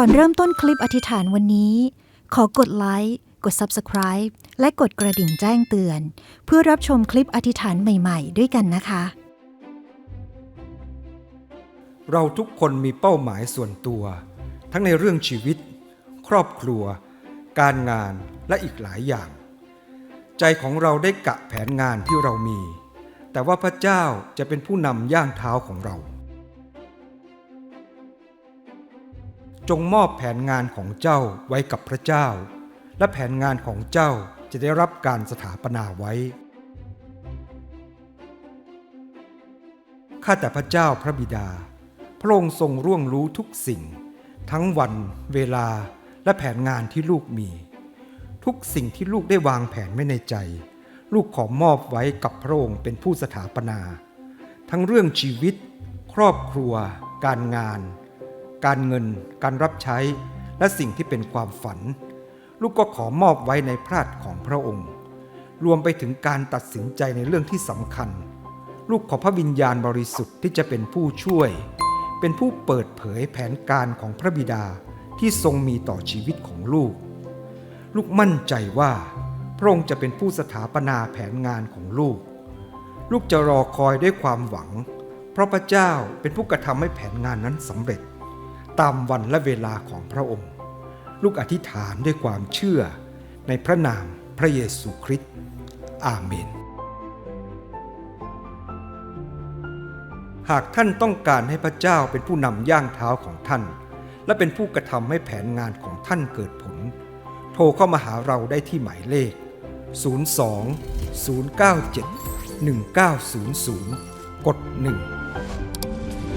ก่อนเริ่มต้นคลิปอธิษฐานวันนี้ ขอกดไลค์กด Subscribe และกดกระดิ่งแจ้งเตือน เพื่อรับชมคลิปอธิษฐานใหม่ๆ ด้วยกันนะคะ เราทุกคนมีเป้าหมายส่วนตัว ทั้งในเรื่องชีวิต ครอบครัว การงานและอีกหลายอย่าง ใจของเราได้กะแผนงานที่เรามี แต่ว่าพระเจ้าจะเป็นผู้นำย่างเท้าของเรา จงมอบแผนงานของเจ้าไว้กับพระเจ้า และแผนงานของเจ้าจะได้รับการสถาปนาไว้ ข้าแต่พระเจ้าพระบิดา พระองค์ทรงร่วงรู้ทุกสิ่ง ทั้งวันเวลาและแผนงานที่ลูกมี ทุกสิ่งที่ลูกได้วางแผนไว้ในใจ ลูกขอมอบไว้กับพระองค์เป็นผู้สถาปนา ทั้งเรื่องชีวิต ครอบครัว การงาน การเงิน การรับใช้ และสิ่งที่เป็นความฝัน ลูกก็ขอมอบไว้ในพระหัตถ์ของพระองค์ รวมไปถึงการตัดสินใจในเรื่องที่สำคัญ ลูกขอพระวิญญาณบริสุทธิ์ที่จะเป็นผู้ช่วย เป็นผู้เปิดเผยแผนการของพระบิดาที่ทรงมีต่อชีวิตของลูก ลูกมั่นใจว่า พระองค์จะเป็นผู้สถาปนาแผนงานของลูก ลูกจะรอคอยด้วยความหวัง เพราะพระเจ้าเป็นผู้กระทำให้แผนงานนั้นสำเร็จ ตามวันและเวลาของพระองค์ ลูกอธิษฐานด้วยความเชื่อในพระนามพระเยซูคริสต์อาเมน หากท่านต้องการให้พระเจ้าเป็นผู้นำย่างเท้าของท่าน และเป็นผู้กระทำให้แผนงานของท่านเกิดผล โทรเข้ามาหาเราได้ที่หมายเลข 02 097 1900 กด 1